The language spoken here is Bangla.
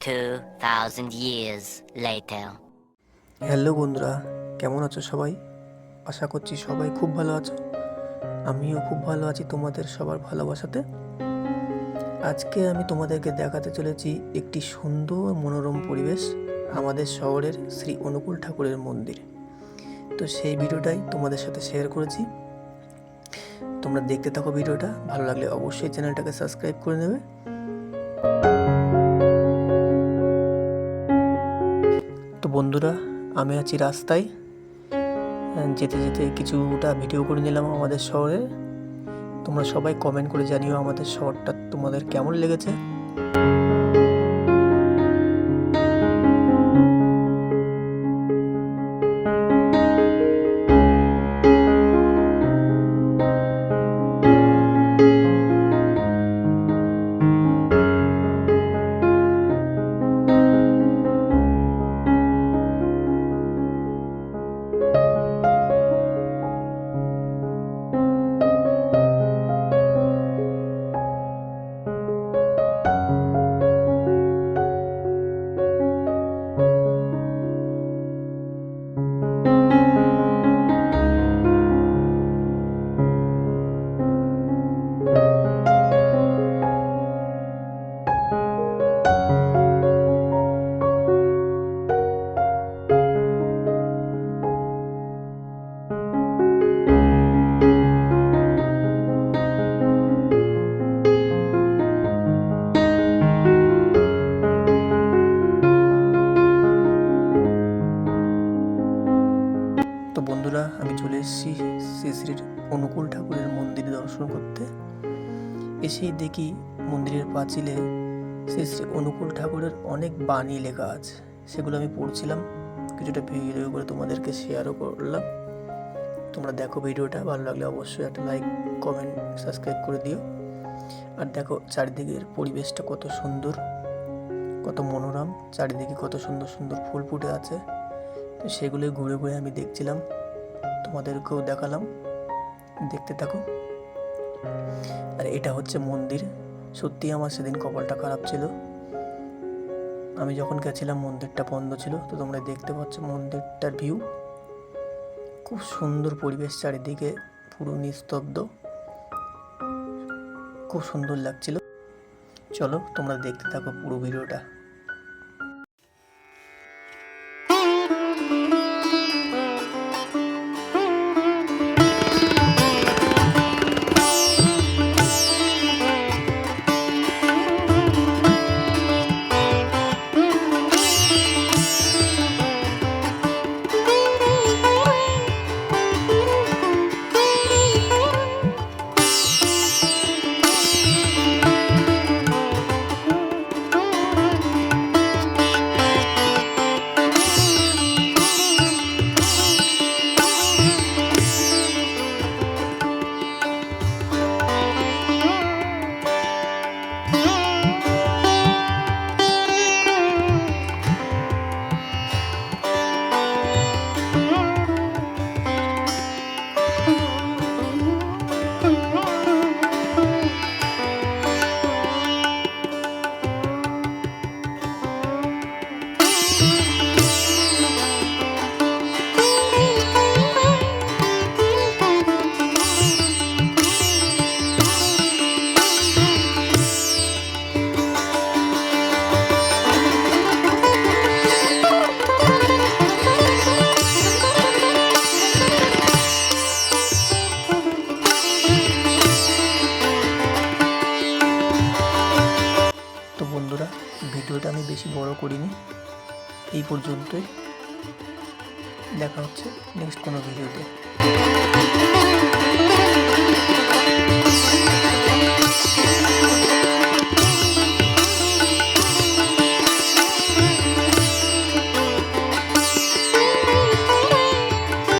2,000 years later. হ্যালো বন্ধুরা কেমন আছো সবাই? আশা করছি সবাই খুব ভালো আছো। আমিও খুব ভালো আছি তোমাদের সবার ভালোবাসাতে। আজকে আমি তোমাদেরকে দেখাতে চলেছি একটি সুন্দর মনোরম পরিবেশ আমাদের শহরের শ্রী অনুকূল ঠাকুরের মন্দির। তো সেই ভিডিওটাই তোমাদের সাথে শেয়ার করেছি। তোমরা দেখতে থাকো ভিডিওটা ভালো লাগলে অবশ্যই চ্যানেলটাকে সাবস্ক্রাইব করে নেবে। বন্ধুরা, আমি আছি রাস্তায়। যেতে যেতে কিছুটা ভিডিও করে নিলাম আমাদের শহরে। তোমরা সবাই কমেন্ট করে জানিও আমাদের শহরটা তোমাদের কেমন লেগেছে। তো বন্ধুরা, আমি চলে এসেছি শ্রী শ্রী অনুকূল ঠাকুরের মন্দির দর্শন করতে। এসেই দেখি মন্দিরের পাঁচিলে শ্রী শ্রী অনুকূল ঠাকুরের অনেক বাণী লেখা আছে। সেগুলো আমি পড়ছিলাম, কিছুটা ভিডিও করে তোমাদেরকে শেয়ারও করলাম। তোমরা দেখো ভিডিওটা, ভালো লাগলে অবশ্যই একটা লাইক কমেন্ট সাবস্ক্রাইব করে দিও। আর দেখো চারিদিকের পরিবেশটা কত সুন্দর, কত মনোরম, চারিদিকে কত সুন্দর সুন্দর ফুল ফুটে আছে। তো সেগুলোই ঘুরে ঘুরে আমি দেখছিলাম। তোমাদেরকেও দেখালাম। দেখতে থাকো। আর এটা হচ্ছে মন্দির। সত্যি আমার সেদিন কপালটা খারাপ ছিল। আমি যখন গেছিলাম, মন্দিরটা বন্ধ ছিল। তো তোমরা দেখতে পাচ্ছ মন্দিরটার ভিউ খুব সুন্দর পরিবেশ চারিদিকে, পুরো নিস্তব্ধ। খুব সুন্দর লাগছিল। চলো তোমরা দেখতে থাকো পুরো ভিডিওটা। করিনি। এই পর্যন্তই। দেখা হচ্ছে নেক্সট কোনো ভিডিওতে।